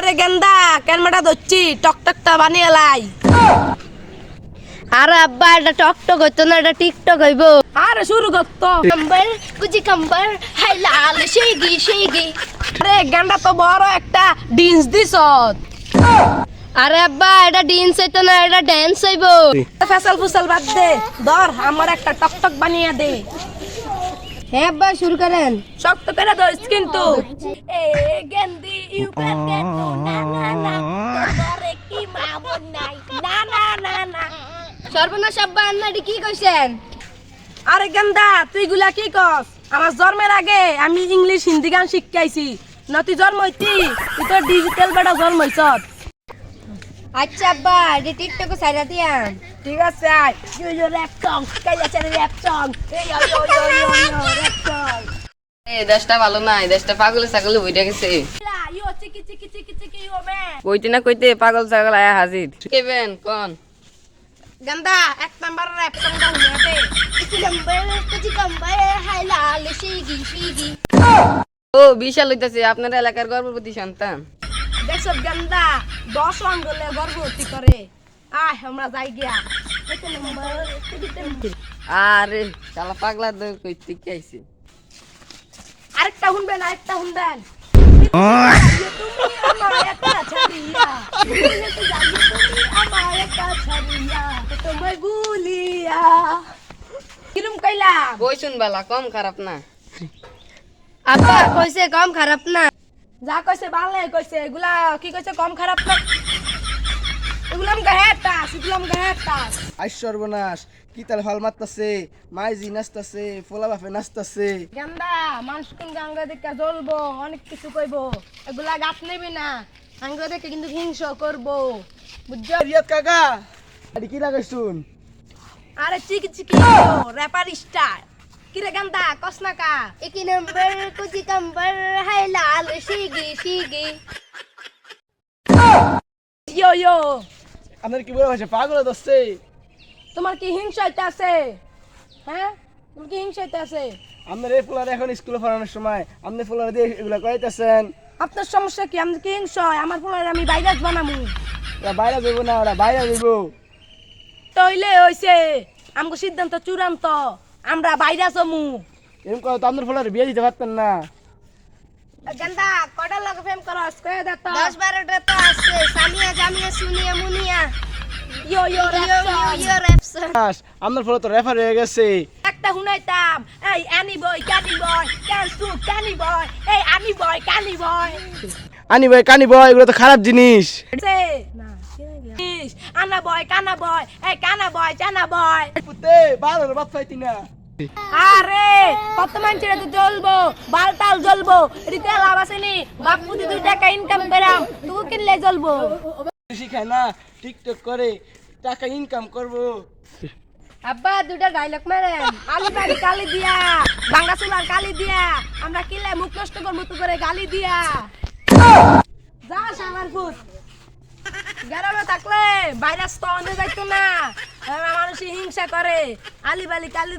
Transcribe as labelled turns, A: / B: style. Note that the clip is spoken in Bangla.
A: আরে গেন্দা ক্যানমাটা ধরছি টকটকটা বানিয়ে লাই।
B: আরে আব্বা এটা টকটক হইতো না এটা টিকটক হইব।
A: আরে শুরু করতো
B: কম্বল কুচি কম্বল হাই লাল সেইগি সেইগি
A: আরে গেন্দা তো বড় একটা ডিন্স দিস
B: আরে আব্বা এটা ডিন্স হইতো না এটা ড্যান্স হইব।
A: ফেসাল ফুসাল বাদ দে। ধর আমার একটা টকটক বানিয়ে দে।
B: হ্যাঁ আব্বা শুরু করেন।
A: শক্ত করে ধরিস কিন্তু। এ গেন্দি ইউ ক্যান গেট না না না তোরে কি মামুন নাই। না না না না।
B: সর্বনাশ আব্বা আন্নাটি কি কইছেন?
A: আরে গেন্দা তুই গুলা কি কস? আমার জন্মের আগে আমি ইংলিশ হিন্দি গান শিখাইছি। না তুই জন্ম হইতি তুই তো ডিজিটাল বেটা জন্ম হইছ।
B: আচ্ছা আব্বা এটা টিকটক সাইডা দিয়া
A: ঠিক আছে আয়। ইউ ইউ র‍্যাপ সং কাই আছে র‍্যাপ সং এই ইউ ইউ ইউ
C: এই দেশটা ভালো না এই দেশটা পাগলে ছাগলে বইটা গেছে। কইতে না কইতে পাগল ছাগল আয়া হাজির। কেবেন কোন?
A: গেন্দা এক নাম্বার র‍্যাপ
B: সেইগি
C: ও বিশাল হইতাছে আপনার এলাকার গর্ভবতী সন্তান।
A: দেখছ গেন্দা দশ আঙ্গুলে গর্ভবতী করে। আয় আমরা যাই গিয়া।
C: আরে শালা পাগলা তো কইতে কি আইছে?
A: আরেকটা শুনবেন আরেকটা শুনবেন কিরম কইলাম?
C: কইছুন বালা কম খারাপ না।
B: আব্বা কইছে কম খারাপ না।
A: যা কইছে ভালো কইছে এগুলা কি কইছে কম খারাপ না? এগুলাম গাহেটা এগুলাম গাহেটা
D: আই সর্বনাশ। কি তার হল মারতাছে? মাইজি নাচতাছে ফোলা বাপে নাচতাছে।
A: গেন্দা মানুষ কোন গাঙ্গা দেখে জ্বলবো? অনেক কিছু কইবো। এগুলা গাছ নেবি না। গাঙ্গা দেখে কিন্তু হিংস করব। বুঝছ?
D: রিয়াদ কাকা আরে কি লাগাই শুন?
A: আরে চিকি চিকি র্যাপার স্টার কিরে গান্দা কসনা কা?
B: একি নম্বর কুচি কম্বল হাই লাল সেইগি সেইগি
A: ইয়ো ইয়ো।
D: আপনার কি বলে পাগল দোষছে
A: তোমার কি হিংসা হইতে আছে? হ্যাঁ? তোমার কি হিংসা হইতে আছে?
D: আপনার এই পোলার এখন স্কুলে পড়ানোর সময় আপনি পোলার দিয়ে এগুলো করাইতেছেন
A: আপনার সমস্যা কি? আমি কি হিংসা হয়? আমার পোলার আমি ভাইরাস বানামু।
D: ওরা বাইরে যাইব না ওরা বাইরে যাইব
A: তইলে হইছে আমগো সিদ্ধান্ত চূড়ান্ত। আমরা ভাইরাস হমু।
D: এরকম কথা তো আপনার পোলার বিয়ে দিতে পারতেন না।
A: গান্দা কটা লোক ফেম করস কয়ে দে তো।
B: দশ বারোটা তো আছে। সামিয়া জামিয়া সুনিয়া মুনিয়া।
A: ইয়ো ইয়ো
B: ইয়ো ইয়ো
D: আপনার পোলা তো রেফার হয়ে গেছে।
A: একটা শুনাইতাম এই Annie boy Kani boy can সু ক্যানি বয় এই আনি বয় ক্যানি বয়
D: আনি ভাই কানি ভাই এগুলো তো খারাপ জিনিস।
A: আনা বয় কানা বয় এই কানা বয় চানা বয়
D: পুতে বারোর বাপ পাইতি না।
A: আরে কত মানুষের তো জ্বলবো বালতাল জ্বলবো এদিকে লাভ আসেনি বাপু দি দুই টাকা ইনকাম করাম তুই কিনলে জ্বলবো।
D: শিখায় না টিকটক করে টাকা ইনকাম করব।
B: আব্বা দুটা ডায়লগ মারেন।
A: আলু বাড়ি কালি দিয়া, ভাঙ্গা চুলার কালি দিয়া, আমরা কিলে মুখ নষ্ট করব, তো করে গালি দিয়া। যা সামার ফুস গ্রামে থাকলে ভাইরাস তো অন্য যাইতো না। মানুষ হিংসা করে। আলি বালি কালি